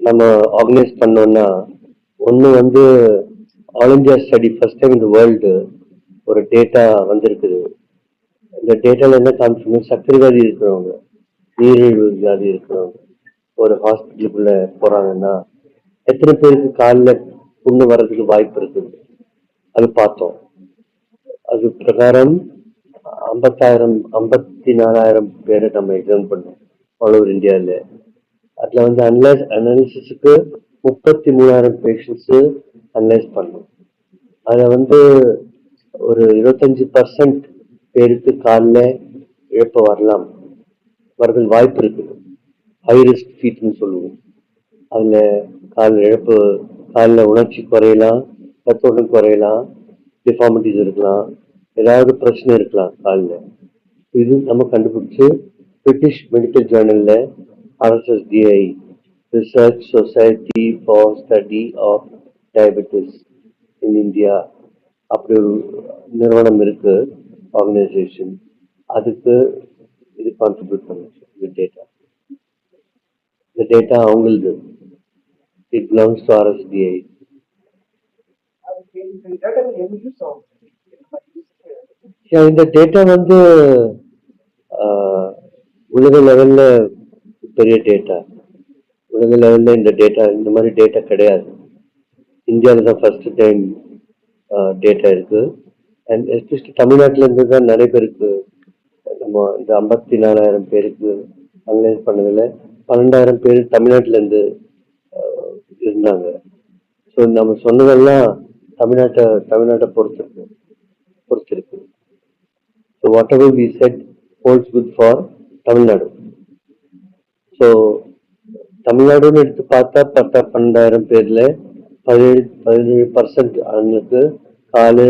நம்ம ஆர்கனைஸ் பண்ணோம்னா ஒன்று வந்து all India study first time இந்த வேர்ல்டு ஒரு டேட்டா வந்திருக்குது. இந்த டேட்டாவில் என்ன காமிச்சுங்க சர்க்கரை வியாதி இருக்கிறவங்க நீரிழிவு வியாதி இருக்கிறவங்க ஒரு ஹாஸ்பிட்டலுக்குள்ளே போகிறாங்கன்னா எத்தனை பேருக்கு காலில் புண்ணு வர்றதுக்கு வாய்ப்பு இருக்குது? அது பார்த்தோம். அது பிரகாரம் ஐம்பத்தாயிரம் ஐம்பத்தி நாலாயிரம் பேரை நம்ம எக்ஸாம் பண்ணோம். ஆல் ஓவர் இந்தியாவில் அதில் வந்து அனலைஸ் அனாலிசிஸுக்கு முப்பத்தி மூணாயிரம் பேஷண்ட்ஸு அனலைஸ் பண்ணோம். அதில் வந்து ஒரு இருபத்தஞ்சி பர்சன்ட் பேருக்கு காலில் இழப்பு வரலாம். வரதில் வாய்ப்பு இருக்குது. ஹை ரிஸ்க் ஃபீட்னு சொல்லுவோம். அதில் கால் இழப்பு காலில் உணர்ச்சி குறையலாம் ரத்தோட்டம் குறையலாம் டிஃபார்மிட்டிஸ் இருக்கலாம் ஏதாவது பிரச்சனை இருக்கலாம் காலில். இது நம்ம கண்டுபிடிச்சு பிரிட்டிஷ் மெடிக்கல் ஜேர்னலில் RSSDI research society for study of Diabetes in India அப்படி ஒரு நிறுவனம் இருக்கு ஆர்கனைசேஷன் அதுக்கு இது கான்ட்ரிபியூட் பண்ணுச்சு இந்த டேட்டா இந்த டேட்டா அவங்களுது இட் பிலாங்ஸ் டு ஆர்எஸ்டிஐ இந்த டேட்டா வந்து உலக லெவலில் பெரிய டேட்டா உலக லெவலில் இந்த டேட்டா இந்த மாதிரி டேட்டா கிடையாது. இந்தியாவில் தான் ஃபஸ்ட்டு டைம் டேட்டா இருக்குது அண்ட் எஸ்பெஷலி தமிழ்நாட்டிலேருந்து தான் நிறைய பேருக்கு நம்ம இந்த ஐம்பத்தி நாலாயிரம் பேருக்கு அனலைஸ் பண்ணதில் பன்னெண்டாயிரம் பேர் தமிழ்நாட்டிலேருந்து இருந்தாங்க. ஸோ நம்ம சொன்னதெல்லாம் தமிழ்நாட்டை தமிழ்நாட்டை பொறுத்திருக்கு பொறுத்திருக்கு. So whatever we said holds good for Tamil Nadu. So தமிழ்நாடுன்னு எடுத்து பார்த்தா பத்தா பன்னெண்டாயிரம் பேர்ல பதினேழு பதினேழு பர்சன்ட் அவங்களுக்கு காலு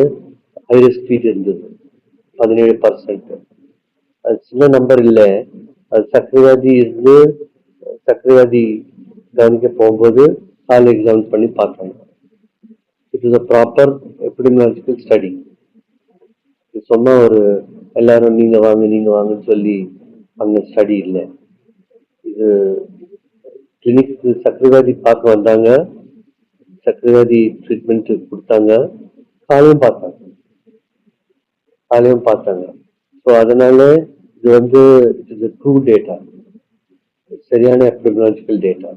ஹைரிஸ்க் ஃபீட் இருந்தது. பதினேழு பர்சன்ட் அது சின்ன நம்பர் இல்லை. அது சக்கரவாதி இருந்து சக்கரவாதி கவனிக்க போகும்போது கால் எக்ஸாம் பண்ணி பார்த்தாங்க. It is a proper epidemiological study இது ஒரு எல்லாரும் நீங்கள் வாங்க நீங்கள் வாங்கன்னு சொல்லி அந்த ஸ்டடி இல்லை. இது கிளினிக்கு சக்கரவாதி பார்க்க வந்தாங்க. சக்கரவாதி ட்ரீட்மெண்ட் கொடுத்தாங்க. காலையும் பார்த்தாங்க. காலையும் பார்த்தாங்க. ஸோ அதனால இது வந்து இட் இஸ் ட்ரூ டேட்டா சரியான எபிடமியாலஜிக்கல் டேட்டா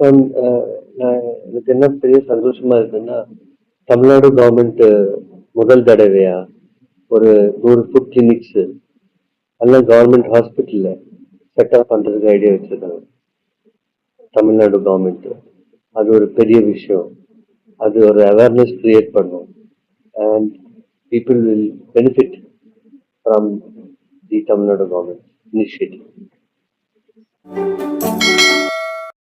um, uh, நான் எனக்கு என்ன பெரிய சந்தோஷமா இருக்குன்னா தமிழ்நாடு கவர்மெண்ட் முதல் தடவையா? ஒரு நூறு ஃபுட் கிளினிக்ஸ் எல்லாம் கவர்மெண்ட் ஹாஸ்பிட்டலில் செட்டப் பண்ணுறதுக்கு ஐடியா வச்சுருக்காங்க. தமிழ்நாடு கவர்மெண்ட்டு அது ஒரு பெரிய விஷயம். அது ஒரு அவேர்னஸ் க்ரியேட் பண்ணும். And people will benefit from the Tamil Nadu government initiative